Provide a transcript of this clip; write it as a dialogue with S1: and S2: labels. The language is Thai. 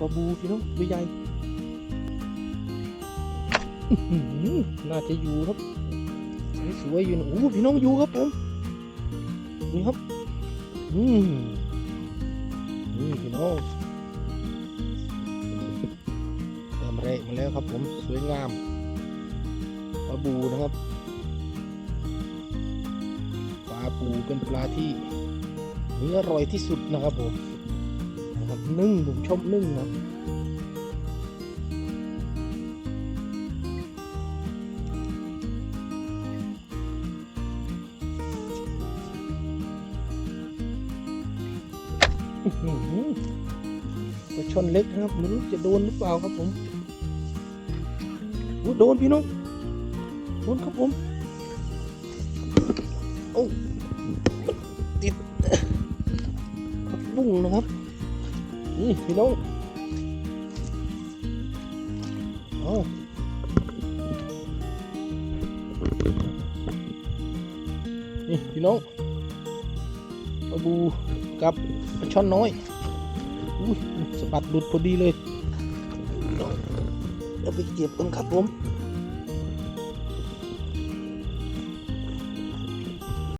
S1: ลาบูพี่น้องตัวใหญ่น่าจะอยู่ครับสวยๆอยู่นะโอ้พี่น้องอยู่ครับผมนี่ครับอืมนี่พี่น้องเติมแรกมาแล้วครับผมสวยงามปลาบูนะครับปลาปูเป็นปลาที่เนื้ออร่อยที่สุดนะครับผม นะครับนึ่งผมชอบนึ่งนะอื้อหือปลาช่อนเล็กนะครับไม่รู้จะโดนหรือเปล่าครับผมโอ้โดนพี่น้องโดนครับผมโอ้ติดบุ้งนะครับ นี่พี่น้องเอานี่พี่น้องปลาบูกับปลาช่อนน้อยอุ้ยสะบัดหลุดพอดีเลย เดี๋ยวไปเก็บกันครับผม